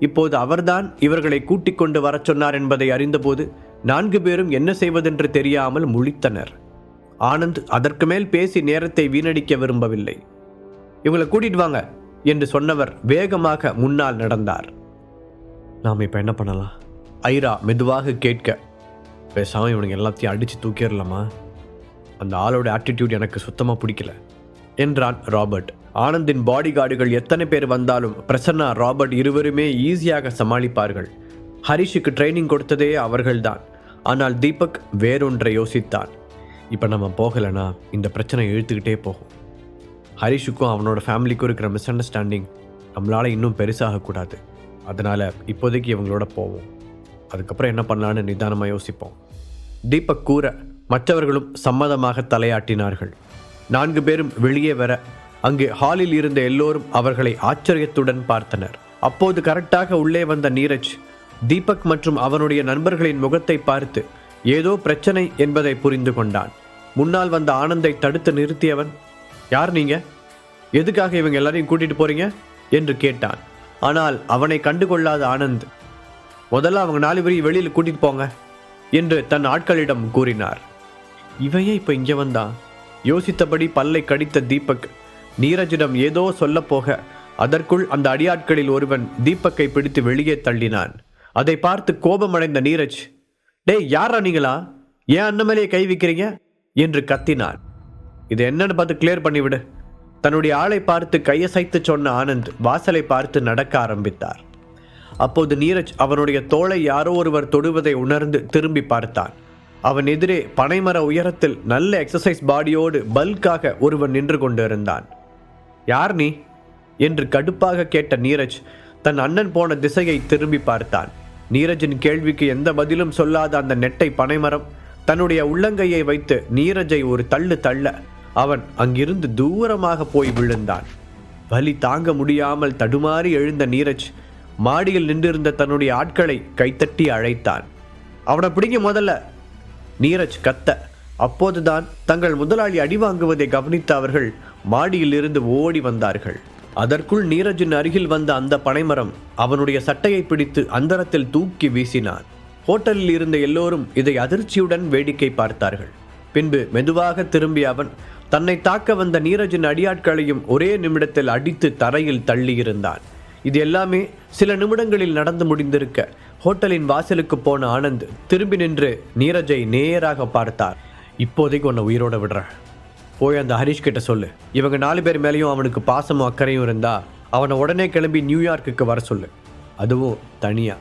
இப்போது அவர்தான் இவர்களை கூட்டிக் கொண்டு வரச் சொன்னார் என்பதை அறிந்தபோது நான்கு பேரும் என்ன செய்வதென்று தெரியாமல் முழித்தனர். ஆனந்த் அதற்கு மேல் பேசி நேரத்தை வீணடிக்க விரும்பவில்லை. இவங்களை கூட்டிட்டு வாங்க என்று சொன்னவர் வேகமாக முன்னால் நடந்தார். நாம் இப்போ என்ன பண்ணலாம்? ஐரா மெதுவாக கேட்க பேசாமல் இவனுங்க எல்லாத்தையும் அடித்து தூக்கிடலாமா? அந்த ஆளோட ஆட்டிடியூட் எனக்கு சுத்தமாக பிடிக்கல என்றான் ராபர்ட். ஆனந்தின் பாடி கார்டுகள் எத்தனை பேர் வந்தாலும் பிரசன்னா ராபர்ட் இருவருமே ஈஸியாக சமாளிப்பார்கள். ஹரிஷுக்கு ட்ரைனிங் கொடுத்ததே அவர்கள்தான். ஆனால் தீபக் வேறொன்றை யோசித்தான். இப்போ நம்ம போகலைன்னா இந்த பிரச்சனை இழுத்துக்கிட்டே போகும். ஹரிஷுக்கும் அவனோட ஃபேமிலிக்கும் இருக்கிற மிஸ் அண்டர்ஸ்டாண்டிங் நம்மளால் இன்னும் பெருசாகக்கூடாது அதனால் இப்போதைக்கு இவங்களோட போவோம். அதுக்கப்புறம் என்ன பண்ணலான்னு நிதானமாக யோசிப்போம். தீபக் கூற மற்றவர்களும் சம்மதமாக தலையாட்டினார்கள். நான்கு பேரும் வெளியே வர அங்கு ஹாலில் இருந்த எல்லோரும் அவர்களை ஆச்சரியத்துடன் பார்த்தனர். அப்போது கரெக்டாக உள்ளே வந்த நீரஜ் தீபக் மற்றும் அவனுடைய நண்பர்களின் முகத்தை பார்த்து ஏதோ பிரச்சனை என்பதை புரிந்து கொண்டான். முன்னால் வந்த ஆனந்தை தடுத்து நிறுத்தியவன் யார் நீங்க? எதுக்காக இவங்க எல்லாரையும் கூட்டிட்டு போறீங்க? என்று கேட்டான். ஆனால் அவனை கண்டுகொள்ளாத ஆனந்த் முதல்ல அவங்க நாலு பேரையும் வெளியில் கூட்டிட்டு போங்க என்று தன் ஆட்களிடம் கூறினார். இவையே இப்போ இங்கே வந்தான் யோசித்தபடி பல்லை கடித்த தீபக் நீரஜிடம் ஏதோ சொல்லப்போக அதற்குள் அந்த அடியாட்களில் ஒருவன் தீபக்கை பிடித்து வெளியே தள்ளினான். அதை பார்த்து கோபமடைந்த நீரஜ் டேய் யாரா நீங்களா? ஏன் அண்ணமலையை கை வைக்கிறீங்க? என்று கத்தினான். இது என்னன்னு பார்த்து கிளியர் பண்ணிவிடு. தன்னுடைய ஆளை பார்த்து கையசைத்து சொன்ன ஆனந்த் வாசலை பார்த்து நடக்க ஆரம்பித்தார். அப்போது நீரஜ் அவனுடைய தோளை யாரோ ஒருவர் தொடுவதை உணர்ந்து திரும்பி பார்த்தான். அவன் எதிரே பனைமர உயரத்தில் நல்ல எக்ஸசைஸ் பாடியோடு பல்காக ஒருவன் நின்று கொண்டிருந்தான். யார் நீ? என்று கடுப்பாக கேட்ட நீரஜ் தன் அண்ணன் போன திசையை திரும்பி பார்த்தான். நீரஜின் கேள்விக்கு எந்த பதிலும் சொல்லாத அந்த நெட்டை பனைமரம் தன்னுடைய உள்ளங்கையை வைத்து நீரஜை ஒரு தள்ளு தள்ள அவன் அங்கிருந்து தூரமாக போய் விழுந்தான். வலி தாங்க முடியாமல் தடுமாறி எழுந்த நீரஜ் மாடியில் நின்றிருந்த தன்னுடைய ஆட்களை கைத்தட்டி அழைத்தான். அவனை பிடிங்க முதல்ல நீரஜ் கத்த அப்போதுதான் தங்கள் முதலாளி அடி வாங்குவதை கவனித்த அவர்கள் மாடியில் இருந்து ஓடி வந்தார்கள். அதற்குள் நீரஜின் அருகில் வந்த அந்த பனைமரம் அவனுடைய சட்டையை பிடித்து அந்தரத்தில் தூக்கி வீசினான் ஹோட்டலில் இருந்த எல்லோரும் இதை அதிர்ச்சியுடன் வேடிக்கை பார்த்தார்கள். பின்பு மெதுவாக திரும்பிய அவன் தன்னை தாக்க வந்த நீரஜின் அடியாட்களையும் ஒரே நிமிடத்தில் அடித்து தரையில் தள்ளியிருந்தான். இது எல்லாமே சில நிமிடங்களில் நடந்து முடிந்திருக்க ஹோட்டலின் வாசலுக்கு போன ஆனந்த் திரும்பி நின்று நீரஜை நேராக பார்த்தார். இப்போதைக்கு உன்னை உயிரோட விடுறேன். போய் அந்த ஹரிஷ் கிட்ட சொல்லு. இவங்க நாலு பேர் மேலேயும் அவனுக்கு பாசமும் அக்கறையும் இருந்தா அவனை உடனே கிளம்பி நியூயார்க்குக்கு வர சொல்லு. அதுவும் தனியா.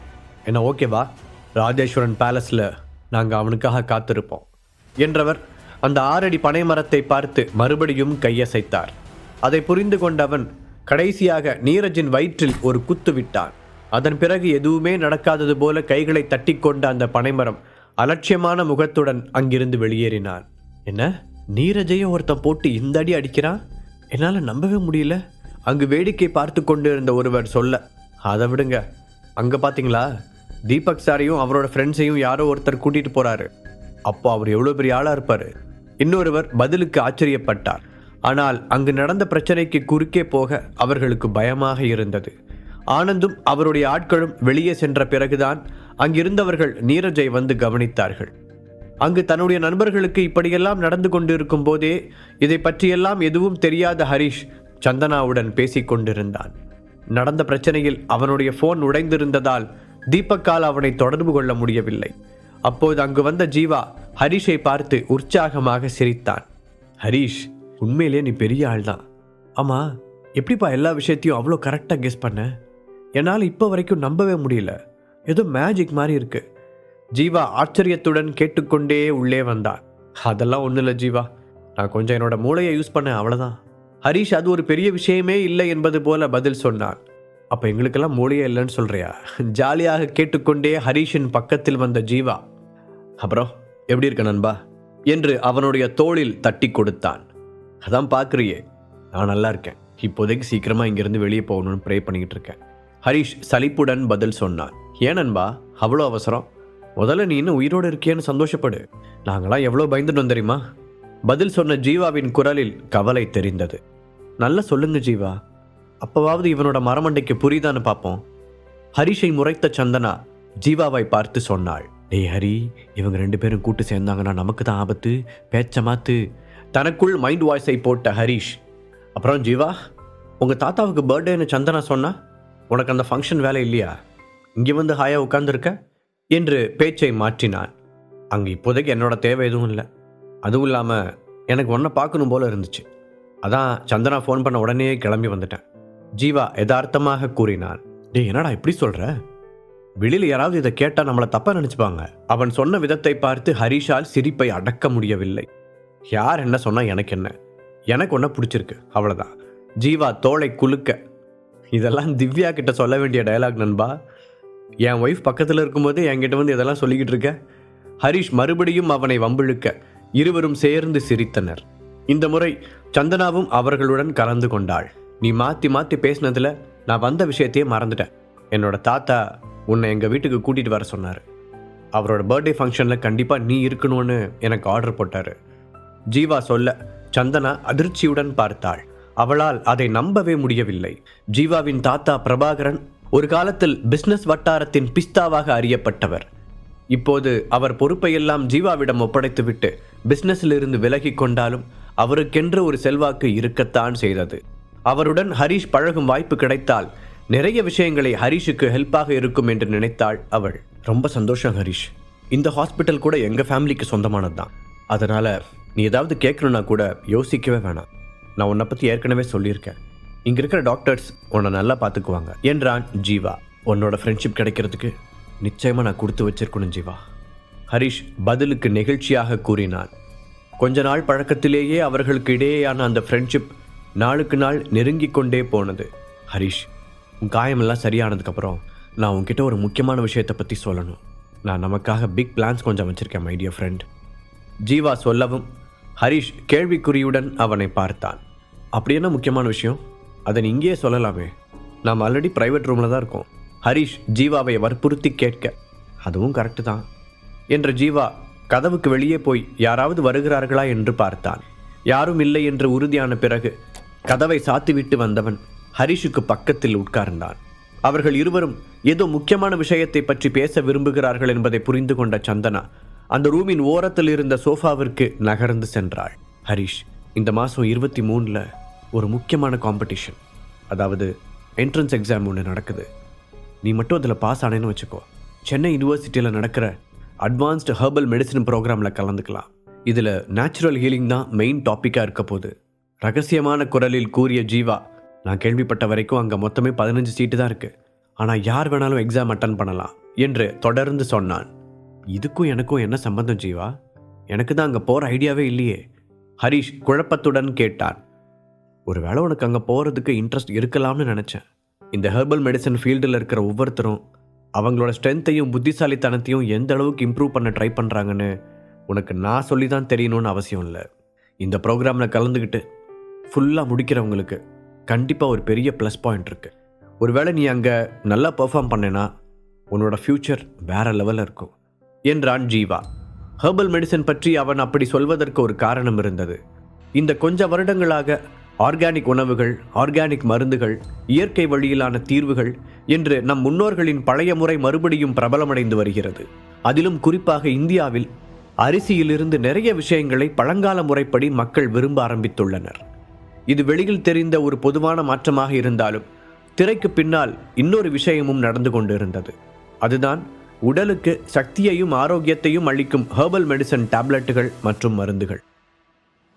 என்ன ஓகேவா ராஜேஸ்வரன் பேலஸில் நாங்கள் அவனுக்காக காத்திருப்போம். என்றவர் அந்த ஆறடி பனை மரத்தை பார்த்து மறுபடியும் கையசைத்தார். அதை புரிந்து கொண்டவன் கடைசியாக நீரஜின் வயிற்றில் ஒரு குத்து விட்டான். அதன் பிறகு எதுவுமே நடக்காதது போல கைகளை தட்டிக்கொண்ட அந்த பனைமரம் அலட்சியமான முகத்துடன் அங்கிருந்து வெளியேறினான் என்ன? நீரஜையும் ஒருத்தன் போட்டு இந்த அடி அடிக்கிறான் என்னால் நம்பவே முடியல. அங்கு வேடிக்கை பார்த்து கொண்டு இருந்த ஒருவர் சொல்ல அதை விடுங்க. அங்கே பார்த்தீங்களா தீபக் சாரையும் அவரோட ஃப்ரெண்ட்ஸையும் யாரோ ஒருத்தர் கூட்டிகிட்டு போகிறாரு அப்போ அவர் எவ்வளோ பெரிய ஆளாக இருப்பார்? இன்னொருவர் பதிலுக்கு ஆச்சரியப்பட்டார். ஆனால் அங்கு நடந்த பிரச்சனைக்கு குறுக்கே போக அவர்களுக்கு பயமாக இருந்தது. ஆனந்தும் அவருடைய ஆட்களும் வெளியே சென்ற பிறகுதான் அங்கிருந்தவர்கள் நீரஜை வந்து கவனித்தார்கள். அங்கு தன்னுடைய நண்பர்களுக்கு இப்படியெல்லாம் நடந்து கொண்டிருக்கும் போதே இதை பற்றியெல்லாம் எதுவும் தெரியாத ஹரிஷ் சந்தனாவுடன் பேசிக்கொண்டிருந்தான் நடந்த பிரச்சனையில் அவனுடைய போன் உடைந்திருந்ததால் தீபக்கால் அவனை தொடர்பு கொள்ள முடியவில்லை. அப்போது அங்கு வந்த ஜீவா ஹரிஷை பார்த்து உற்சாகமாக சிரித்தான். ஹரிஷ் உண்மையிலே நீ பெரிய ஆள் தான் ஆமா எப்படிப்பா எல்லா விஷயத்தையும் அவ்வளோ கரெக்டாக கெஸ் பண்ண? என்னால் இப்போ வரைக்கும் நம்பவே முடியல. ஏதோ மேஜிக் மாதிரி இருக்கு. ஜீவா ஆச்சரியத்துடன் கேட்டுக்கொண்டே உள்ளே வந்தான் அதெல்லாம் ஒன்றும் இல்லை ஜீவா. நான் கொஞ்சம் என்னோட மூளையை யூஸ் பண்ணேன் அவ்வளோதான் ஹரிஷ் அது ஒரு பெரிய விஷயமே இல்லை என்பது போல பதில் சொன்னான். அப்போ எங்களுக்கெல்லாம் மூளையே இல்லைன்னு சொல்றியா? ஜாலியாக கேட்டுக்கொண்டே ஹரிஷின் பக்கத்தில் வந்த ஜீவா அப்புறம் எப்படி இருக்க நண்பா? என்று அவனுடைய தோளில் தட்டி கொடுத்தான். அதான் பார்க்குறியே நான் நல்லா இருக்கேன். இப்போதைக்கு சீக்கிரமாக இங்கேருந்து வெளியே போகணும்னு ப்ரே பண்ணிக்கிட்டு இருக்கேன். ஹரிஷ் சலிப்புடன் பதில் சொன்னான். ஏன் நண்பா? அவ்வளோ அவசரம்? முதல்ல நீ இன்னும் உயிரோடு இருக்கியேன்னு சந்தோஷப்படு. நாங்களாம் எவ்வளோ பயந்துட்டோம் தெரியுமா? பதில் சொன்ன ஜீவாவின் குரலில் கவலை தெரிந்தது. நல்லா சொல்லுங்க ஜீவா. அப்போவாவது இவனோட மரமண்டைக்கு புரியுதான்னு பார்ப்போம். ஹரிஷை முறைத்த சந்தனா ஜீவாவை பார்த்து சொன்னாள். டேய் ஹரி இவங்க ரெண்டு பேரும் கூட்டு சேர்ந்தாங்கன்னா நமக்கு தான் ஆபத்து. பேச்ச மாத்து. தனக்குள் மைண்ட் வாய்ஸை போட்ட ஹரிஷ் அப்புறம் ஜீவா உங்கள் தாத்தாவுக்கு பர்த்டேன்னு சந்தனா சொன்னா உனக்கு அந்த ஃபங்க்ஷன் வேலை இல்லையா? இங்கே வந்து ஹாயாக உட்காந்துருக்க என்று பேச்சை மாற்றினான். அங்கே இப்போதைக்கு என்னோட தேவை எதுவும் இல்லை. அதுவும் இல்லாமல் எனக்கு ஒன்றை பார்க்கணும் போல இருந்துச்சு. அதான் சந்தனா ஃபோன் பண்ண உடனே கிளம்பி வந்துட்டேன். ஜீவா யதார்த்தமாக கூறினான் டே என்னடா இப்படி சொல்கிற வெளியில் யாராவது இதை கேட்டால் நம்மளை தப்பாக நினச்சிப்பாங்க. அவன் சொன்ன விதத்தை பார்த்து ஹரிஷால் சிரிப்பை அடக்க முடியவில்லை. யார் என்ன சொன்னால் எனக்கு என்ன? எனக்கு ஒன்றை பிடிச்சிருக்கு. அவ்வளோதான் ஜீவா தோளை குலுக்க. இதெல்லாம் திவ்யா கிட்ட சொல்ல வேண்டிய டயலாக் நண்பா. என் ஒய்ஃப் பக்கத்தில் இருக்கும்போது என்கிட்ட வந்து இதெல்லாம் சொல்லிக்கிட்டு இருக்க? ஹரிஷ் மறுபடியும் அவனை வம்பிழுக்க இருவரும் சேர்ந்து சிரித்தனர். இந்த முறை சந்தனாவும் அவர்களுடன் கலந்து கொண்டாள். நீ மாற்றி மாற்றி பேசினதுல நான் வந்த விஷயத்தையே மறந்துட்டேன். என்னோட தாத்தா உன்னை எங்கள் வீட்டுக்கு கூட்டிகிட்டு வர சொன்னார். அவரோட பர்த்டே ஃபங்க்ஷனில் கண்டிப்பாக நீ இருக்கணும்னு எனக்கு ஆர்டர் போட்டார். ஜீவா சொல்ல சந்தனா அதிர்ச்சியுடன் பார்த்தாள். அவளால் அதை நம்பவே முடியவில்லை. ஜீவாவின் தாத்தா பிரபாகரன் ஒரு காலத்தில் பிஸ்னஸ் வட்டாரத்தின் பிஸ்தாவாக அறியப்பட்டவர். இப்போது அவர் பொறுப்பையெல்லாம் ஜீவாவிடம் ஒப்படைத்துவிட்டு பிஸ்னஸில் இருந்து விலகி கொண்டாலும் அவருக்கென்று ஒரு செல்வாக்கு இருக்கத்தான் செய்தது. அவருடன் ஹரீஷ் பழகும் வாய்ப்பு கிடைத்தால் நிறைய விஷயங்களை ஹரீஷுக்கு ஹெல்ப்பாக இருக்கும் என்று நினைத்தாள் அவள். ரொம்ப சந்தோஷம் ஹரீஷ். இந்த ஹாஸ்பிட்டல் கூட எங்கள் ஃபேமிலிக்கு சொந்தமானது தான் அதனால் நீ ஏதாவது கேட்கணுன்னா கூட யோசிக்கவே வேணாம். நான் உன்னை பற்றி ஏற்கனவே சொல்லியிருக்கேன். இங்கே இருக்கிற டாக்டர்ஸ் உன்னை நல்லா பார்த்துக்குவாங்க. என்றான் ஜீவா. உன்னோட ஃப்ரெண்ட்ஷிப் கிடைக்கிறதுக்கு நிச்சயமாக நான் கொடுத்து வச்சிருக்கணும் ஜீவா. ஹரிஷ் பதிலுக்கு நெகிழ்ச்சியாக கூறினான். கொஞ்ச நாள் பழக்கத்திலேயே அவர்களுக்கு இடையேயான அந்த ஃப்ரெண்ட்ஷிப் நாளுக்கு நாள் நெருங்கிக் கொண்டே போனது. ஹரிஷ் உன் காயமெல்லாம் சரியானதுக்கப்புறம் நான் உன்கிட்ட ஒரு முக்கியமான விஷயத்தை பற்றி சொல்லணும். நான் நமக்காக பிக் பிளான்ஸ் கொஞ்சம் வச்சுருக்கேன் மைடிய ஃப்ரெண்ட் ஜீவா சொல்லவும் ஹரிஷ் கேள்விக்குறியுடன் அவனை பார்த்தான். அப்படி என்ன முக்கியமான விஷயம்? அதை நீ இங்கேயே சொல்லலாமே. நாம் ஆல்ரெடி ப்ரைவேட் ரூமில் தான் இருக்கோம். ஹரிஷ் ஜீவாவை வற்புறுத்தி கேட்க அதுவும் கரெக்டு தான். என்ற ஜீவா கதவுக்கு வெளியே போய் யாராவது வருகிறார்களா என்று பார்த்தான். யாரும் இல்லை என்று உறுதியான பிறகு கதவை சாத்திவிட்டு வந்தவன் ஹரிஷுக்கு பக்கத்தில் உட்கார்ந்தான். அவர்கள் இருவரும் ஏதோ முக்கியமான விஷயத்தை பற்றி பேச விரும்புகிறார்கள் என்பதை புரிந்து கொண்ட சந்தனா அந்த ரூமின் ஓரத்தில் இருந்த சோஃபாவிற்கு நகர்ந்து சென்றாள். ஹரிஷ் இந்த மாதம் இருபத்தி மூணில் ஒரு முக்கியமான காம்படிஷன் அதாவது என்ட்ரன்ஸ் எக்ஸாம் ஒன்று நடக்குது. நீ மட்டும் அதில் பாஸ் ஆனேன்னு வச்சுக்கோ. சென்னை யூனிவர்சிட்டியில் நடக்கிற அட்வான்ஸ்டு ஹெர்பல் மெடிசன் ப்ரோக்ராமில் கலந்துக்கலாம். இதில் நேச்சுரல் ஹீலிங் தான் மெயின் டாப்பிக்காக இருக்க போகுது. ரகசியமான குரலில் கூறிய ஜீவா நான் கேள்விப்பட்ட வரைக்கும் அங்கே மொத்தமே பதினஞ்சு சீட்டு தான் இருக்குது ஆனால் யார் வேணாலும் எக்ஸாம் அட்டன் பண்ணலாம் என்று தொடர்ந்து சொன்னான். இதுக்கும் எனக்கும் என்ன சம்பந்தம் ஜீவா? எனக்கு தான் அங்கே போகிற ஐடியாவே இல்லையே. ஹரிஷ் குழப்பத்துடன் கேட்டான். ஒரு வேளை உனக்கு அங்கே போகிறதுக்கு இன்ட்ரெஸ்ட் இருக்கலாம்னு நினச்சேன். இந்த ஹெர்பல் மெடிசன் ஃபீல்டில் இருக்கிற ஒவ்வொருத்தரும் அவங்களோட ஸ்ட்ரென்த்தையும் புத்திசாலித்தனத்தையும் எந்த அளவுக்கு இம்ப்ரூவ் பண்ண ட்ரை பண்ணுறாங்கன்னு உனக்கு நான் சொல்லி தான் தெரியணும்னு அவசியம் இல்லை. இந்த ப்ரோக்ராமில் கலந்துக்கிட்டு ஃபுல்லாக முடிக்கிறவங்களுக்கு கண்டிப்பாக ஒரு பெரிய ப்ளஸ் பாயிண்ட் இருக்குது ஒருவேளை நீ அங்கே நல்லா பெர்ஃபார்ம் பண்ணேன்னா உன்னோட ஃப்யூச்சர் வேற லெவலில் இருக்கும். என்றான் ஜீவா. ஹெர்பல் மெடிசன் பற்றி அவன் அப்படி சொல்வதற்கு ஒரு காரணம் இருந்தது. இந்த கொஞ்ச வருடங்களாக ஆர்கானிக் உணவுகள் ஆர்கானிக் மருந்துகள் இயற்கை வழியிலான தீர்வுகள் என்று நம் முன்னோர்களின் பழைய முறை மறுபடியும் பிரபலமடைந்து வருகிறது. அதிலும் குறிப்பாக இந்தியாவில் அரிசியிலிருந்து நிறைய விஷயங்களை பழங்கால முறைப்படி மக்கள் விரும்ப ஆரம்பித்துள்ளனர். இது வெளியில் தெரிந்த ஒரு பொதுவான மாற்றமாக இருந்தாலும் திரைக்கு பின்னால் இன்னொரு விஷயமும் நடந்து கொண்டிருந்தது. அதுதான் உடலுக்கு சக்தியையும் ஆரோக்கியத்தையும் அளிக்கும் ஹெர்பல் மெடிசன் டேப்லெட்டுகள் மற்றும் மருந்துகள்.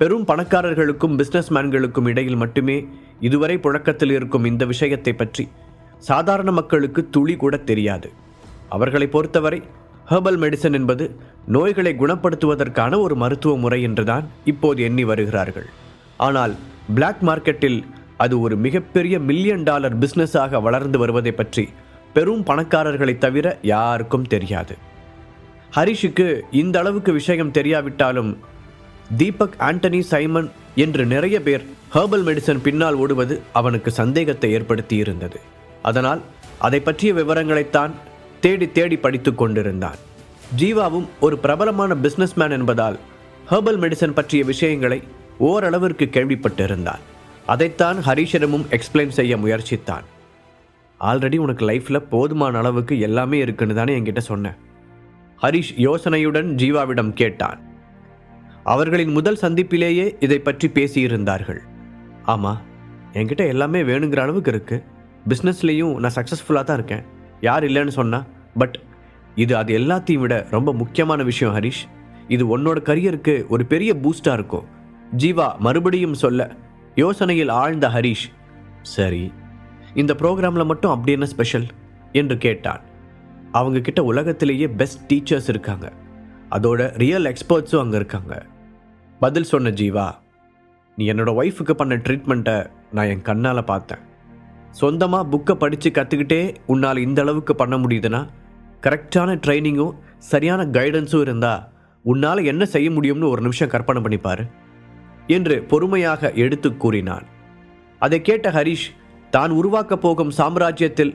பெரும் பணக்காரர்களுக்கும் பிசினஸ்மேன்களுக்கும் இடையில் மட்டுமே இதுவரை புழக்கத்தில் இருக்கும் இந்த விஷயத்தை பற்றி சாதாரண மக்களுக்கு துளி கூட தெரியாது. அவர்களை பொறுத்தவரை ஹெர்பல் மெடிசன் என்பது நோய்களை குணப்படுத்துவதற்கான ஒரு மருத்துவ முறை என்றுதான் இப்போது எண்ணி வருகிறார்கள். ஆனால் பிளாக் மார்க்கெட்டில் அது ஒரு மிகப்பெரிய மில்லியன் டாலர் பிஸ்னஸாக வளர்ந்து வருவதை பற்றி பெரும் பணக்காரர்களை தவிர யாருக்கும் தெரியாது. ஹரிஷுக்கு இந்த அளவுக்கு விஷயம் தெரியாவிட்டாலும் தீபக் ஆண்டனி சைமன் என்று நிறைய பேர் ஹெர்பல் மெடிசன் பின்னால் ஓடுவது அவனுக்கு சந்தேகத்தை ஏற்படுத்தி இருந்தது அதனால் அதை பற்றிய விவரங்களைத்தான் தேடி தேடி படித்து கொண்டிருந்தான். ஜீவாவும் ஒரு பிரபலமான பிஸ்னஸ்மேன் என்பதால் ஹெர்பல் மெடிசன் பற்றிய விஷயங்களை ஓரளவிற்கு கேள்விப்பட்டிருந்தான். அதைத்தான் ஹரிஷிடமும் எக்ஸ்பிளைன் செய்ய முயற்சித்தான். ஆல்ரெடி உனக்கு லைஃப்பில் போதுமான அளவுக்கு எல்லாமே இருக்குன்னு தானே என்கிட்ட சொன்னேன் ஹரிஷ் யோசனையுடன் ஜீவாவிடம் கேட்டான். அவர்களின் முதல் சந்திப்பிலேயே இதை பற்றி பேசியிருந்தார்கள். ஆமாம் என்கிட்ட எல்லாமே வேணுங்கிற அளவுக்கு இருக்குது பிஸ்னஸ்லேயும் நான் சக்ஸஸ்ஃபுல்லாக தான் இருக்கேன். யார் இல்லைன்னு சொன்னால் பட் இது அது எல்லாத்தையும் விட ரொம்ப முக்கியமான விஷயம் ஹரிஷ். இது உன்னோட கரியருக்கு ஒரு பெரிய பூஸ்டாக இருக்கும். ஜீவா மறுபடியும் சொல்ல யோசனையில் ஆழ்ந்த ஹரிஷ் சரி இந்த ப்ரோக்ராமில் மட்டும் அப்படி என்ன ஸ்பெஷல்? என்று கேட்டான். அவங்க கிட்ட உலகத்திலேயே பெஸ்ட் டீச்சர்ஸ் இருக்காங்க. அதோட ரியல் எக்ஸ்பர்ட்ஸும் அங்கே இருக்காங்க. பதில் சொன்ன ஜீவா நீ என்னோட ஒய்ஃபுக்கு பண்ண ட்ரீட்மெண்ட்டை நான் என் கண்ணால் பார்த்தேன். சொந்தமாக புக்கை படித்து கற்றுக்கிட்டே உன்னால் இந்த அளவுக்கு பண்ண முடியுதுன்னா கரெக்டான ட்ரைனிங்கும் சரியான கைடன்ஸும் இருந்தால் உன்னால் என்ன செய்ய முடியும்னு ஒரு நிமிஷம் கற்பனை பண்ணிப்பார் என்று பொறுமையாக எடுத்து கூறினான். அதை கேட்ட ஹரிஷ் தான் உருவாக்கப் போகும் சாம்ராஜ்யத்தில்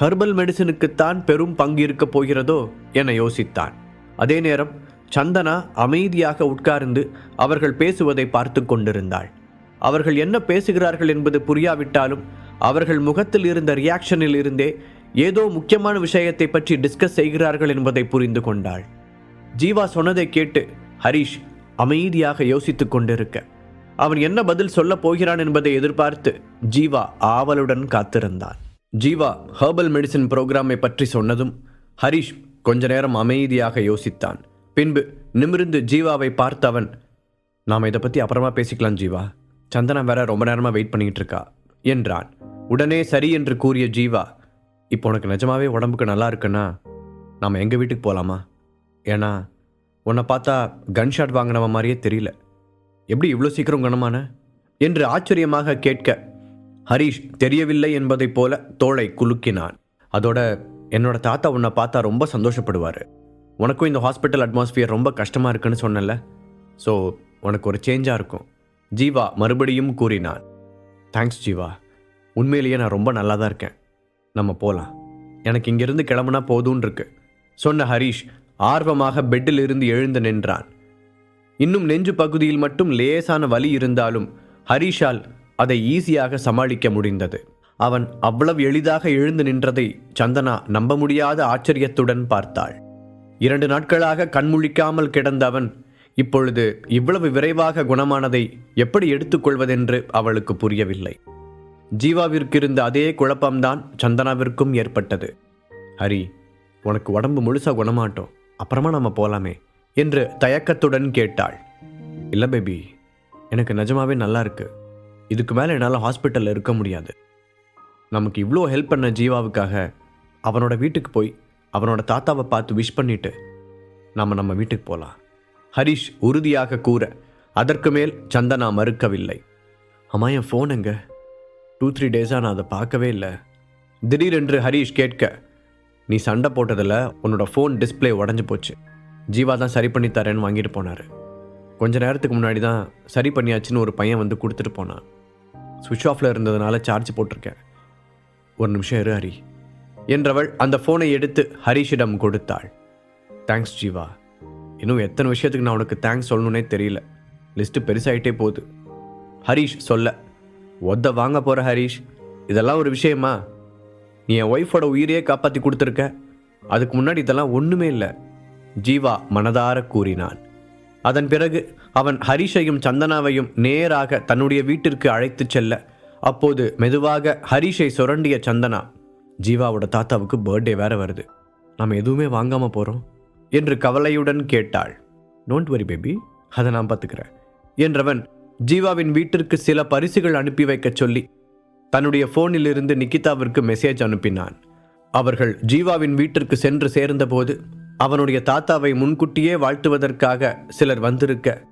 ஹெர்பல் மெடிசனுக்குத்தான் பெரும் பங்கு இருக்கப் போகிறதோ? என யோசித்தான். அதே நேரம் சந்தனா அமைதியாக உட்கார்ந்து அவர்கள் பேசுவதை பார்த்து கொண்டிருந்தாள். அவர்கள் என்ன பேசுகிறார்கள் என்பது புரியாவிட்டாலும் அவர்கள் முகத்தில் இருந்த ரியாக்ஷனில் இருந்தே ஏதோ முக்கியமான விஷயத்தை பற்றி டிஸ்கஸ் செய்கிறார்கள் என்பதை புரிந்து கொண்டாள். ஜீவா சொன்னதை கேட்டு ஹரிஷ் அமைதியாக யோசித்துக் கொண்டிருக்க அவன் என்ன பதில் சொல்லப் போகிறான் என்பதை எதிர்பார்த்து ஜீவா ஆவலுடன் காத்திருந்தான். ஜீவா ஹெர்பல் மெடிசின் புரோகிராமை பற்றி சொன்னதும் ஹரிஷ் கொஞ்ச நேரம் அமைதியாக யோசித்தான். பின்பு நிமிர்ந்து ஜீவாவை பார்த்தவன் நாம் இதை பற்றி அப்புறமா பேசிக்கலாம் ஜீவா. சந்தனா வேற ரொம்ப நேரமாக வெயிட் பண்ணிகிட்டு இருக்கா என்றான். உடனே சரி என்று கூறிய ஜீவா இப்போ உனக்கு நிஜமாவே உடம்புக்கு நல்லா இருக்குன்னா நாம் எங்கள் வீட்டுக்கு போகலாமா ஏன்னா உன்னை பார்த்தா கன் ஷாட் வாங்கினவ மாதிரியே தெரியல. எப்படி இவ்வளோ சீக்கிரம் குணமான? என்று ஆச்சரியமாக கேட்க ஹரீஷ் தெரியவில்லை என்பதைப் போல தோளை குலுக்கினான். அதோட என்னோட தாத்தா உன்னை பார்த்தா ரொம்ப சந்தோஷப்படுவார். உனக்கும் இந்த ஹாஸ்பிட்டல் அட்மாஸ்ஃபியர் ரொம்ப கஷ்டமாக இருக்குன்னு சொன்னல ஸோ உனக்கு ஒரு சேஞ்சாக இருக்கும். ஜீவா மறுபடியும் கூறினான் தேங்க்ஸ் ஜீவா. உண்மையிலேயே நான் ரொம்ப நல்லா தான் இருக்கேன். நம்ம போகலாம் எனக்கு இங்கிருந்து கிளம்புனா போதும்னு இருக்கு சொன்ன ஹரீஷ் ஆர்வமாக பெட்டில் இருந்து எழுந்து நின்றான். இன்னும் நெஞ்சு பகுதியில் மட்டும் லேசான வலி இருந்தாலும் ஹரிஷால் அதை ஈஸியாக சமாளிக்க முடிந்தது. அவன் அவ்வளவு எளிதாக எழுந்து நின்றதை சந்தனா நம்ப முடியாத ஆச்சரியத்துடன் பார்த்தாள். இரண்டு நாட்களாக கண்முழிக்காமல் கிடந்த அவன் இப்பொழுது இவ்வளவு விரைவாக குணமானதை எப்படி எடுத்துக்கொள்வதென்று அவளுக்கு புரியவில்லை. ஜீவாவிற்கு இருந்த அதே குழப்பம்தான் சந்தனாவிற்கும் ஏற்பட்டது. ஹரி உனக்கு உடம்பு முழுசா குணமாட்டோம். அப்புறமா நம்ம போலாமே என்று தயக்கத்துடன் கேட்டாள். இல்லை பேபி. எனக்கு நிஜமாவே நல்லா இருக்கு. இதுக்கு மேலே என்னால் ஹாஸ்பிட்டலில் இருக்க முடியாது. நமக்கு இவ்வளோ ஹெல்ப் பண்ண ஜீவாவுக்காக அவனோட வீட்டுக்கு போய் அவனோட தாத்தாவை பார்த்து விஷ் பண்ணிட்டு நாம் நம்ம வீட்டுக்கு போகலாம் ஹரிஷ் உறுதியாக கூற அதற்கு மேல் சந்தனா மறுக்கவில்லை. அம்மா என் ஃபோன் எங்க? டூ த்ரீ டேஸாக நான் அதை பார்க்கவே இல்லை. திடீரென்று ஹரிஷ் கேட்க நீ சண்டை போட்டதில் உன்னோட ஃபோன் டிஸ்ப்ளே உடஞ்சி போச்சு. ஜீவா தான் சரி பண்ணி தரேன்னு வாங்கிட்டு போனார். கொஞ்ச நேரத்துக்கு முன்னாடி தான் சரி பண்ணியாச்சுன்னு ஒரு பையன் வந்து கொடுத்துட்டு போனான். சுவிட்ச் ஆஃபில் இருந்ததுனால சார்ஜ் போட்டிருக்கேன். ஒரு நிமிஷம் இரு ஹரி. என்றவள் அந்த ஃபோனை எடுத்து ஹரிஷிடம் கொடுத்தாள். தேங்க்ஸ் ஜீவா. இன்னும் எத்தனை விஷயத்துக்கு நான் உனக்கு தேங்க்ஸ் சொல்லணுன்னே தெரியல. லிஸ்ட்டு பெருசாயிட்டே போகுது. ஹரிஷ் சொல்ல ஒத்த வாங்க போகிற ஹரிஷ். இதெல்லாம் ஒரு விஷயமா? நீ என் ஒய்ஃபோட உயிரையே காப்பாற்றி கொடுத்துருக்க. அதுக்கு முன்னாடி இதெல்லாம் ஒன்றுமே இல்லை. ஜீவா மனதார கூறினான் அதன் பிறகு அவன் ஹரிஷையும் சந்தனாவையும் நேராக தன்னுடைய வீட்டிற்கு அழைத்துச் செல்ல அப்போது மெதுவாக ஹரிஷை சுரண்டிய சந்தனா ஜீவாவோட தாத்தாவுக்கு பர்த்டே வேற வருது. நாம் எதுவுமே வாங்காமல் போகிறோம் என்று கவலையுடன் கேட்டாள். டோன்ட் வரி பேபி அதை நான் பார்த்துக்கிறேன் என்றவன் ஜீவாவின் வீட்டிற்கு சில பரிசுகள் அனுப்பி வைக்கச் சொல்லி தன்னுடைய ஃபோனிலிருந்து இருந்து நிக்கிதாவிற்கு மெசேஜ் அனுப்பினான். அவர்கள் ஜீவாவின் வீட்டிற்கு சென்று சேர்ந்தபோது அவனுடைய தாத்தாவை முன்கூட்டியே வாழ்த்துவதற்காக சிலர் வந்திருக்க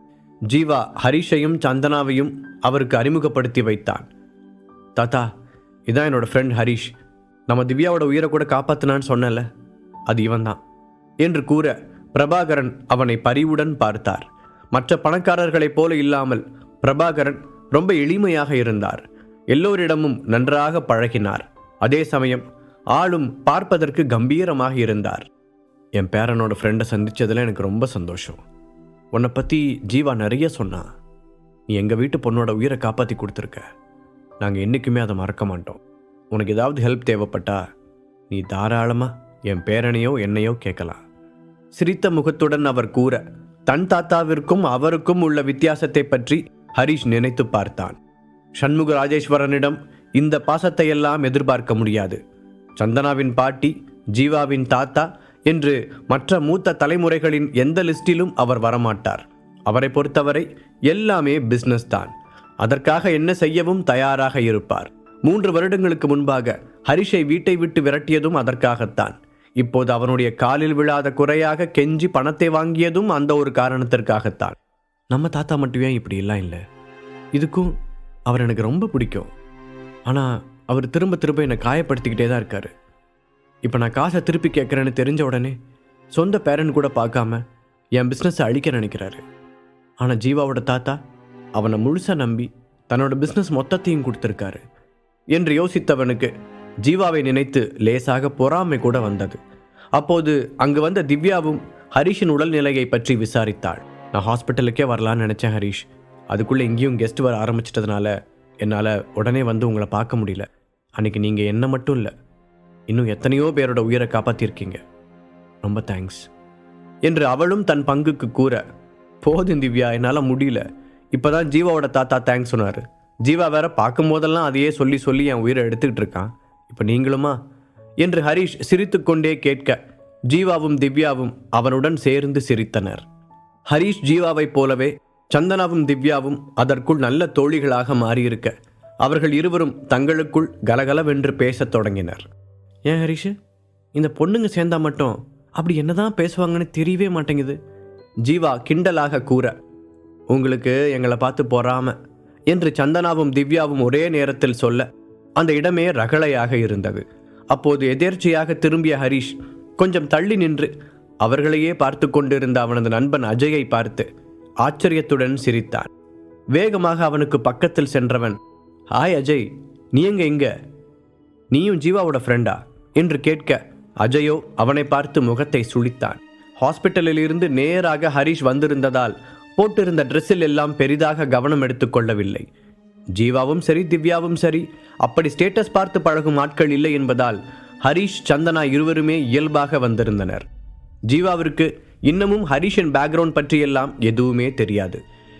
ஜீவா ஹரிஷையும் சந்தனாவையும் அவருக்கு அறிமுகப்படுத்தி வைத்தான். தாத்தா இதான் என்னோட ஃப்ரெண்ட் ஹரிஷ். நம்ம திவ்யாவோட உயிரை கூட காப்பாத்தினான்னு சொன்னல அது இவன்தான். என்று கூற பிரபாகரன் அவனை பரிவுடன் பார்த்தார். மற்ற பணக்காரர்களைப் போல இல்லாமல் பிரபாகரன் ரொம்ப எளிமையாக இருந்தார். எல்லோரிடமும் நன்றாக பழகினார். அதே சமயம் ஆளும் பார்ப்பதற்கு கம்பீரமாக இருந்தார். என் பேரனோட ஃப்ரெண்டை சந்தித்ததில் எனக்கு ரொம்ப சந்தோஷம். உன்னை பற்றி ஜீவா நிறைய சொன்னான் நீ எங்கள் வீட்டு பொண்ணோட உயிரை காப்பாற்றி கொடுத்துருக்க. நாங்கள் என்றைக்குமே அதை மறக்க மாட்டோம். உனக்கு ஏதாவது ஹெல்ப் தேவைப்பட்டா நீ தாராளமாக என் பேரனையோ என்னையோ கேட்கலாம். சிரித்த முகத்துடன் அவர் கூற தன் தாத்தாவிற்கும் அவருக்கும் உள்ள வித்தியாசத்தை பற்றி ஹரிஷ் நினைத்து பார்த்தான். சண்முக ராஜேஸ்வரனிடம் இந்த பாசத்தை எல்லாம் எதிர்பார்க்க முடியாது. சந்தனாவின் பாட்டி ஜீவாவின் தாத்தா என்று மற்ற மூத்த தலைமுறைகளின் எந்த லிஸ்டிலும் அவர் வரமாட்டார். அவரை பொறுத்தவரை எல்லாமே பிஸ்னஸ் தான். அதற்காக என்ன செய்யவும் தயாராக இருப்பார். மூன்று வருடங்களுக்கு முன்பாக ஹரிஷை வீட்டை விட்டு விரட்டியதும் அதற்காகத்தான். இப்போது அவனுடைய காலில் விழாத குறையாக கெஞ்சி பணத்தை வாங்கியதும் அந்த ஒரு காரணத்திற்காகத்தான். நம்ம தாத்தா மட்டும் ஏன் இப்படி எல்லாம் இல்லை? இதுக்கும் அவர் எனக்கு ரொம்ப பிடிக்கும். ஆனால் அவர் திரும்ப திரும்ப என்னை காயப்படுத்திக்கிட்டே தான் இருக்காரு. இப்போ நான் காசை திருப்பி கேட்குறேன்னு தெரிஞ்ச உடனே சொந்த பேரன் கூட பார்க்காம என் பிஸ்னஸை அழிக்க நினைக்கிறாரு. ஆனால் ஜீவாவோட தாத்தா அவனை முழுசாக நம்பி தன்னோட பிஸ்னஸ் மொத்தத்தையும் கொடுத்துருக்காரு என்று யோசித்தவனுக்கு ஜீவாவை நினைத்து லேசாக பொறாமை கூட வந்தது. அப்போது அங்கு வந்த திவ்யாவும் ஹரிஷின் உடல்நிலையை பற்றி விசாரித்தாள். நான் ஹாஸ்பிட்டலுக்கே வரலான்னு நினச்சேன் ஹரிஷ். அதுக்குள்ளே இங்கேயும் கெஸ்ட் வர ஆரம்பிச்சிட்டதுனால என்னால் உடனே வந்து உங்களை பார்க்க முடியல. அன்னைக்கு நீங்கள் என்ன மட்டும் இல்லை இன்னும் எத்தனையோ பேரோட உயிரை காப்பாற்றிருக்கீங்க ரொம்ப தேங்க்ஸ் என்று அவளும் தன் பங்குக்கு கூற போதும் திவ்யா என்னால் முடியல. இப்போதான் ஜீவாவோட தாத்தா தேங்க்ஸ் சொன்னார். ஜீவா வேற பார்க்கும் போதெல்லாம் அதையே சொல்லி சொல்லி என் உயிரை எடுத்துக்கிட்டு இருக்கான். இப்போ நீங்களுமா? என்று ஹரிஷ் சிரித்துக்கொண்டே கேட்க ஜீவாவும் திவ்யாவும் அவனுடன் சேர்ந்து சிரித்தனர். ஹரிஷ் ஜீவாவைப் போலவே சந்தனாவும் திவ்யாவும் அதற்குள் நல்ல தோழிகளாக மாறியிருக்க அவர்கள் இருவரும் தங்களுக்குள் கலகலவென்று பேசத் தொடங்கினர். ஏன் ஹரிஷ்? இந்த பொண்ணுங்க சேர்ந்தா மட்டும் அப்படி என்னதான் பேசுவாங்கன்னு தெரியவே மாட்டேங்குது. ஜீவா கிண்டலாக கூற உங்களுக்கு எங்களை பார்த்து பொறாம என்று சந்தனாவும் திவ்யாவும் ஒரே நேரத்தில் சொல்ல அந்த இடமே ரகளையாக இருந்தது. அப்போது எதேர்ச்சியாக திரும்பிய ஹரிஷ் கொஞ்சம் தள்ளி நின்று அவர்களையே பார்த்து கொண்டிருந்த அவனது நண்பன் அஜயை பார்த்து ஆச்சரியத்துடன் சிரித்தான். வேகமாக அவனுக்கு பக்கத்தில் சென்றவன் ஹாய் அஜய் நீ எங்க இங்க? நீயும் ஜீவாவோட ஃப்ரெண்டா என்று கேட்க அஜயோ அவனை பார்த்து முகத்தை சுளித்தான் ஹாஸ்பிட்டலில் இருந்து நேராக ஹரிஷ் வந்திருந்ததால் போட்டிருந்த ட்ரெஸ்ஸில் எல்லாம் பெரிதாக கவனம் எடுத்துக்கொள்ளவில்லை ஜீவாவும் சரி திவ்யாவும் சரி அப்படி ஸ்டேட்டஸ் பார்த்து பழகும் ஆட்கள் இல்லை என்பதால் ஹரிஷ் சந்தனா இருவருமே இயல்பாக வந்திருந்தனர். ஜீவாவிற்கு இன்னமும் ஹரீஷின் பேக்ரவுண்ட் பற்றியெல்லாம் எதுவுமே தெரியாது.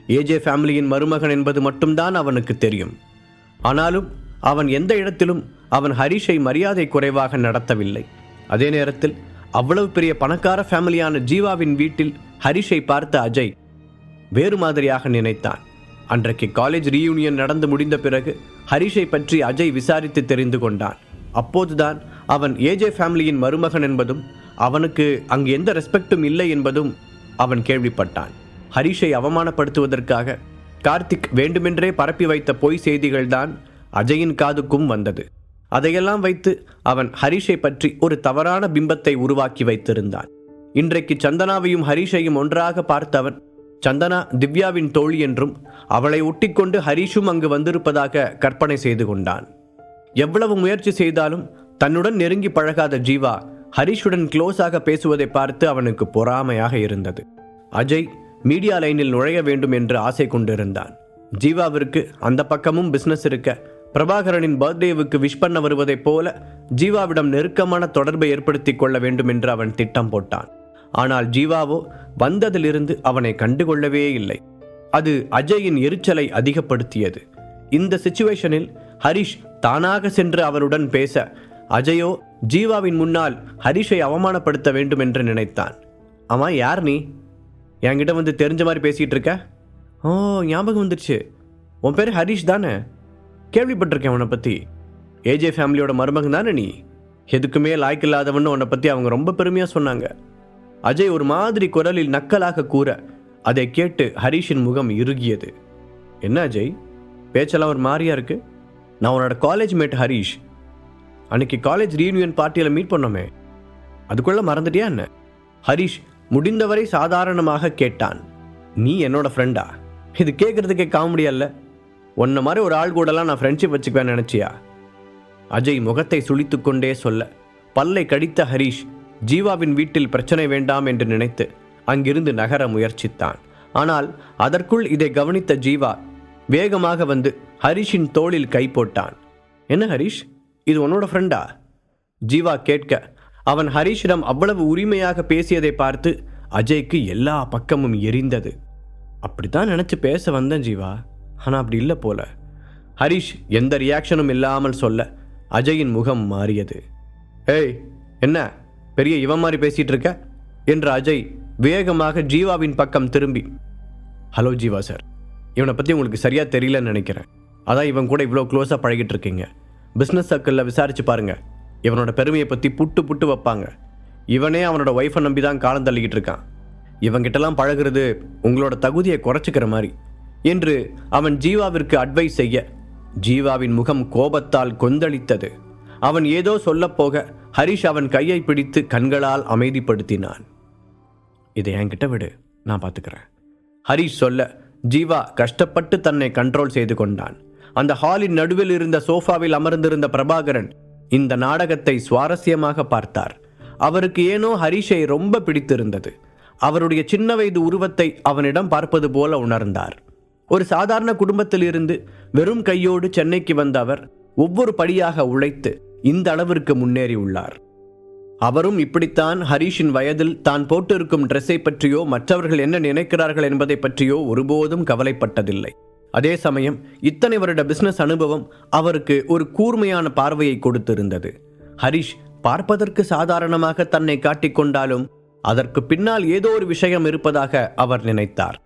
ஏஜே ஃபேமிலியின் மருமகன் என்பது மட்டும்தான் அவனுக்கு தெரியும். ஆனாலும் அவன் எந்த இடத்திலும் அவன் ஹரிஷை மரியாதை குறைவாக நடத்தவில்லை. அதே நேரத்தில் அவ்வளவு பெரிய பணக்கார ஃபேமிலியான ஜீவாவின் வீட்டில் ஹரிஷை பார்த்த அஜய் வேறு மாதிரியாக நினைத்தான். அன்றைக்கு காலேஜ் ரீயூனியன் நடந்து முடிந்த பிறகு ஹரிஷை பற்றி அஜய் விசாரித்து தெரிந்து கொண்டான். அப்போதுதான் அவன் ஏஜே ஃபேமிலியின் மருமகன் என்பதும் அவனுக்கு அங்கு எந்த ரெஸ்பெக்டும் இல்லை என்பதும் அவன் கேள்விப்பட்டான். ஹரிஷை அவமானப்படுத்துவதற்காக கார்த்திக் வேண்டுமென்றே பரப்பி வைத்த பொய் செய்திகள்தான் அஜயின் காதுக்கும் வந்தது. அதையெல்லாம் வைத்து அவன் ஹரிஷை பற்றி ஒரு தவறான பிம்பத்தை உருவாக்கி வைத்திருந்தான். இன்றைக்கு சந்தனாவையும் ஹரிஷையும் ஒன்றாக பார்த்தவன் சந்தனா திவ்யாவின் தோழி என்றும் அவளை ஒட்டிக்கொண்டு ஹரிஷும் அங்கு வந்திருப்பதாக கற்பனை செய்து கொண்டான். எவ்வளவு முயற்சி செய்தாலும் தன்னுடன் நெருங்கி பழகாத ஜீவா ஹரிஷுடன் க்ளோஸாக பேசுவதை பார்த்து அவனுக்கு பொறாமையாக இருந்தது. அஜய் மீடியா லைனில் நுழைய வேண்டும் என்று ஆசை கொண்டிருந்தான். ஜீவாவிற்கு அந்த பக்கமும் பிசினஸ் இருக்க பிரபாகரனின் பர்த்டேவுக்கு விஷ் பண்ண வருவதைப் போல ஜீவாவிடம் நெருக்கமான தொடர்பை ஏற்படுத்திக் கொள்ள வேண்டும் என்று அவன் திட்டம் போட்டான். ஆனால் ஜீவாவோ வந்ததிலிருந்து அவனை கண்டுகொள்ளவே இல்லை. அது அஜயின் எரிச்சலை அதிகப்படுத்தியது. இந்த சிச்சுவேஷனில் ஹரிஷ் தானாக சென்று அவனுடன் பேச அஜயோ ஜீவாவின் முன்னால் ஹரிஷை அவமானப்படுத்த வேண்டும் என்று நினைத்தான். ஆமா யார் நீ? என்கிட்ட வந்து தெரிஞ்ச மாதிரி பேசிகிட்டு இருக்க? ஓ ஞாபகம் வந்துடுச்சு உன் பேர் ஹரிஷ் தானே? கேள்விப்பட்டிருக்கேன் உன்னை பற்றி ஏஜே ஃபேமிலியோட மருமகன் தானே நீ? எதுக்குமே லாய்க்கு இல்லாதவன்னு உன்னை பற்றி அவங்க ரொம்ப பெருமையாக சொன்னாங்க. அஜய் ஒரு மாதிரி குரலில் நக்கலாக கூற அதை கேட்டு ஹரிஷின் முகம் இறுகியது. என்ன அஜய்? பேச்செல்லாம் ஒரு மாதிரியா இருக்கு? நான் உன்னோட காலேஜ் மேட் ஹரிஷ். அன்னைக்கு காலேஜ் ரீயூனியன் பார்ட்டியில் மீட் பண்ணோமே. அதுக்குள்ள மறந்துட்டியா என்ன? ஹரிஷ் முடிந்தவரை சாதாரணமாக கேட்டான். நீ என்னோட ஃப்ரெண்டா இது கேட்கறதுக்கே காமெடி அல்ல. உன்ன மாதிரி ஒரு ஆள் கூடலாம் நான் ஃப்ரெண்ட்ஷிப் வச்சுக்குவேன் நினச்சியா? அஜய் முகத்தை சுளித்துக்கொண்டே சொல்ல பல்லை கடித்த ஹரிஷ் ஜீவாவின் வீட்டில் பிரச்சனை வேண்டாம் என்று நினைத்து அங்கிருந்து நகர முயற்சித்தான். ஆனால் அதற்குள் இதை கவனித்த ஜீவா வேகமாக வந்து ஹரிஷின் தோளில் கை போட்டான். என்ன ஹரிஷ்? இது உன்னோட ஃப்ரெண்டா ஜீவா கேட்க அவன் ஹரிஷிடம் அவ்வளவு உரிமையாக பேசியதை பார்த்து அஜய்க்கு எல்லா பக்கமும் எரிந்தது. அப்படித்தான் நினச்சி பேச வந்தேன் ஜீவா ஆனால் அப்படி இல்லை போல. ஹரிஷ் எந்த ரியாக்ஷனும் இல்லாமல் சொல்ல அஜயின் முகம் மாறியது. ஏய் என்ன? பெரிய இவன் மாதிரி பேசிகிட்டு இருக்க? என்று அஜய் வேகமாக ஜீவாவின் பக்கம் திரும்பி. ஹலோ ஜீவா சார் இவனை பற்றி உங்களுக்கு சரியாக தெரியலன்னு நினைக்கிறேன். அதான் இவன் கூட இவ்வளோ க்ளோஸாக பழகிட்டு இருக்கீங்க. பிஸ்னஸ் சர்க்கிளில் விசாரிச்சு பாருங்கள் இவனோட பெருமையை பற்றி புட்டு புட்டு வைப்பாங்க. இவனே அவனோட ஒய்ஃபை நம்பி தான் காலம் தள்ளிக்கிட்டு இருக்கான். இவங்கிட்டலாம் பழகுறது உங்களோட தகுதியை குறைச்சிக்கிற மாதிரி என்று அவன் ஜீவாவிற்கு அட்வைஸ் செய்ய ஜீவாவின் முகம் கோபத்தால் கொந்தளித்தது. அவன் ஏதோ சொல்லப்போக ஹரிஷ் அவன் கையை பிடித்து கண்களால் அமைதிப்படுத்தினான். இதை என்கிட்ட விடு நான் பார்த்துக்கிறேன் ஹரிஷ் சொல்ல ஜீவா கஷ்டப்பட்டு தன்னை கண்ட்ரோல் செய்து கொண்டான். அந்த ஹாலின் நடுவில் இருந்த சோஃபாவில் அமர்ந்திருந்த பிரபாகரன் இந்த நாடகத்தை சுவாரஸ்யமாக பார்த்தார். அவருக்கு ஏனோ ஹரிஷை ரொம்ப பிடித்திருந்தது. அவருடைய சின்ன வயது உருவத்தை அவனிடம் பார்ப்பது போல உணர்ந்தார். ஒரு சாதாரண குடும்பத்தில் இருந்து வெறும் கையோடு சென்னைக்கு வந்த அவர் ஒவ்வொரு படியாக உழைத்து இந்த அளவிற்கு முன்னேறியுள்ளார் அவரும் இப்படித்தான் ஹரிஷின் வயதில் தான் போட்டிருக்கும் ட்ரெஸ்ஸை பற்றியோ மற்றவர்கள் என்ன நினைக்கிறார்கள் என்பதை பற்றியோ ஒருபோதும் கவலைப்பட்டதில்லை. அதே சமயம் இத்தனை வருட பிசினஸ் அனுபவம் அவருக்கு ஒரு கூர்மையான பார்வையை கொடுத்திருந்தது. ஹரிஷ் பார்ப்பதற்கு சாதாரணமாக தன்னை காட்டிக்கொண்டாலும் அதற்கு பின்னால் ஏதோ ஒரு விஷயம் இருப்பதாக அவர் நினைத்தார்.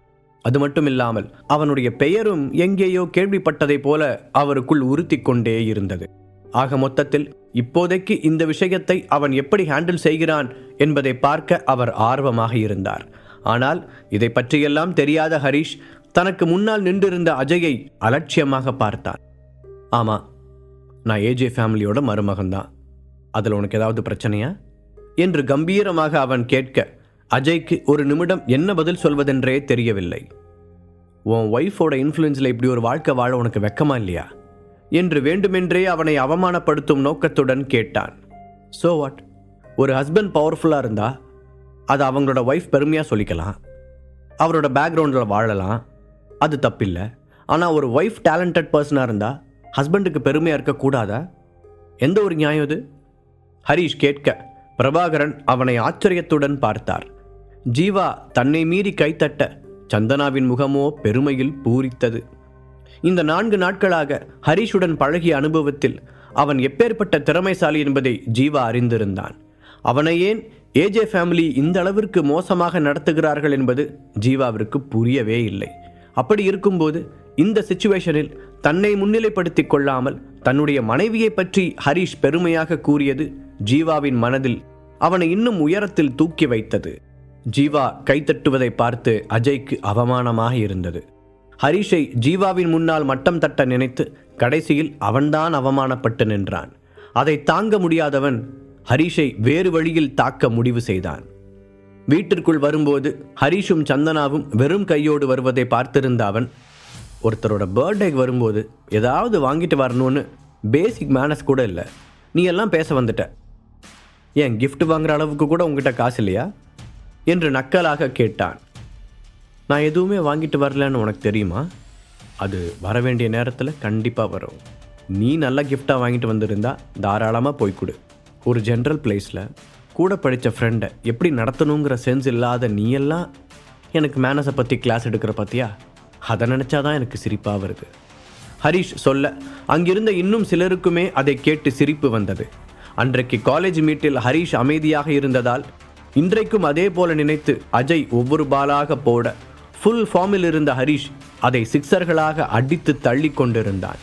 அது மட்டுமில்லாமல் அவனுடைய பெயரும் எங்கேயோ கேள்விப்பட்டதைப் போல அவருக்குள் உறுத்தி கொண்டே இருந்தது. ஆக மொத்தத்தில் இப்போதைக்கு இந்த விஷயத்தை அவன் எப்படி ஹேண்டில் செய்கிறான் என்பதை பார்க்க அவர் ஆர்வமாக இருந்தார். ஆனால் இதை பற்றியெல்லாம் தெரியாத ஹரிஷ் தனக்கு முன்னால் நின்றிருந்த அஜயை அலட்சியமாக பார்த்தான். ஆமா நான் ஏஜே ஃபேமிலியோட மருமகன்தான் அதில் உனக்கு ஏதாவது பிரச்சனையா? என்று கம்பீரமாக அவன் கேட்க அஜய்க்கு ஒரு நிமிடம் என்ன பதில் சொல்வதென்றே தெரியவில்லை. உன் ஒய்ஃபோட இன்ஃப்ளூயன்ஸில் இப்படி ஒரு வாழ்க்கை வாழ உனக்கு வெக்கமா இல்லையா? என்று வேண்டுமென்றே அவனை அவமானப்படுத்தும் நோக்கத்துடன் கேட்டான். சோ வாட் ஒரு ஹஸ்பண்ட் பவர்ஃபுல்லாக இருந்தா அது அவங்களோட ஒய்ஃப் பெருமையாக சொல்லிக்கலாம். அவரோட பேக்ரவுண்டில் வாழலாம். அது தப்பில்லை. ஆனால் ஒரு ஒய்ஃப் டேலண்டட் பர்சனாக இருந்தால் ஹஸ்பண்டுக்கு பெருமையாக இருக்கக்கூடாதா எந்த ஒரு நியாயம் இது? ஹரீஷ் கேட்க பிரபாகரன் அவனை ஆச்சரியத்துடன் பார்த்தார். ஜீவா தன்னை மீறி கைத்தட்ட சந்தனாவின் முகமோ பெருமையில் பூரித்தது. இந்த நான்கு நாட்களாக ஹரிஷுடன் பழகிய அனுபவத்தில் அவன் எப்பேற்பட்ட திறமைசாலி என்பதை ஜீவா அறிந்திருந்தான். அவனை ஏன் ஏஜே ஃபேமிலி இந்த அளவிற்கு மோசமாக நடத்துகிறார்கள் என்பது ஜீவாவிற்கு புரியவே இல்லை. அப்படி இருக்கும்போது இந்த சிச்சுவேஷனில் தன்னை முன்னிலைப்படுத்தி கொள்ளாமல் தன்னுடைய மனைவியை பற்றி ஹரிஷ் பெருமையாக கூறியது ஜீவாவின் மனதில் அவனை இன்னும் உயரத்தில் தூக்கி வைத்தது. ஜீவா கைத்தட்டுவதை பார்த்து அஜய்க்கு அவமானமாக இருந்தது. ஹரிஷை ஜீவாவின் முன்னால் மட்டம் தட்ட நினைத்து கடைசியில் அவன்தான் அவமானப்பட்டு நின்றான். அதை தாங்க முடியாதவன் ஹரிஷை வேறு வழியில் தாக்க முடிவு செய்தான். வீட்டிற்குள் வரும்போது ஹரிஷும் சந்தனாவும் வெறும் கையோடு வருவதை பார்த்திருந்த அவன் ஒருத்தரோட பர்த்டேக்கு வரும்போது ஏதாவது வாங்கிட்டு வரணும்னு பேசிக் மேனஸ் கூட இல்லை. நீ எல்லாம் பேச வந்துட்ட. ஏன் கிஃப்ட் வாங்குற அளவுக்கு கூட உங்ககிட்ட காசு இல்லையா? என்று நக்கலாக கேட்டான். நான் எதுவுமே வாங்கிட்டு வரலன்னு உனக்கு தெரியுமா? அது வர வேண்டிய நேரத்தில் கண்டிப்பாக வரும். நீ நல்ல கிஃப்டாக வாங்கிட்டு வந்திருந்தா தாராளமாக போய் கொடு. ஒரு ஜென்ரல் பிளேஸில் கூட படித்த ஃப்ரெண்டை எப்படி நடத்தணுங்கிற சென்ஸ் இல்லாத நீ எல்லாம் எனக்கு மேனஸை பற்றி கிளாஸ் எடுக்கிற பார்த்தியா அதை நினச்சாதான் எனக்கு சிரிப்பாக வருது. ஹரிஷ் சொல்ல அங்கிருந்த இன்னும் சிலருக்குமே அதை கேட்டு சிரிப்பு வந்தது. அன்றைக்கு காலேஜ் மீட்டில் ஹரிஷ் அமைதியாக இருந்ததால் இன்றைக்கும் அதே போல நினைத்து அஜய் ஒவ்வொரு பாலாக போட ஃபுல் ஃபார்மில் இருந்த ஹரிஷ் அதை சிக்ஸர்களாக அடித்து தள்ளி கொண்டிருந்தான்.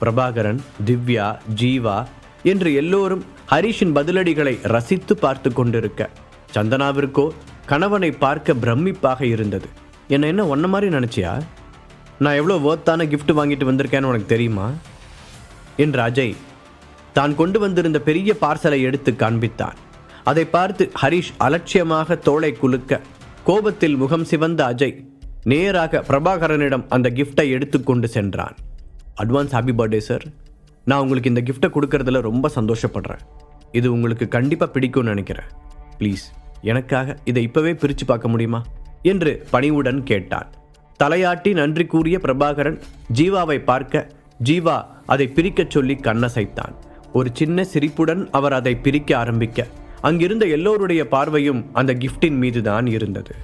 பிரபாகரன் திவ்யா ஜீவா என்று எல்லோரும் ஹரிஷின் பதிலடிகளை ரசித்து பார்த்து கொண்டிருக்க சந்தனாவிற்கோ கணவனை பார்க்க பிரமிப்பாக இருந்தது. என்ன என்ன ஒன்ன மாதிரி நினச்சியா? நான் எவ்வளோ வேர்த்தான கிஃப்ட் வாங்கிட்டு வந்திருக்கேன்னு உனக்கு தெரியுமா? என்று அஜய் தான் கொண்டு வந்திருந்த பெரிய பார்சலை எடுத்து காண்பித்தான். அதை பார்த்து ஹரிஷ் அலட்சியமாக தோளை குலுக்க கோபத்தில் முகம் சிவந்த அஜய் நேராக பிரபாகரனிடம் அந்த கிஃப்டை எடுத்துக்கொண்டு சென்றான். அட்வான்ஸ் ஹாப்பி பர்த்டே சார் நான் உங்களுக்கு இந்த கிஃப்டை கொடுக்கறதுல ரொம்ப சந்தோஷப்படுறேன். இது உங்களுக்கு கண்டிப்பாக பிடிக்கும்னு நினைக்கிறேன். ப்ளீஸ் எனக்காக இதை இப்போவே பிரித்து பார்க்க முடியுமா? என்று பணிவுடன் கேட்டான். தலையாட்டி நன்றி கூறிய பிரபாகரன் ஜீவாவை பார்க்க ஜீவா அதை பிரிக்கச் சொல்லி கண்ணசைத்தான். ஒரு சின்ன சிரிப்புடன் அவர் அதை பிரிக்க ஆரம்பிக்க அங்கிருந்த எல்லோருடைய பார்வையும் அந்த கிஃப்டின் மீதுதான் இருந்தது.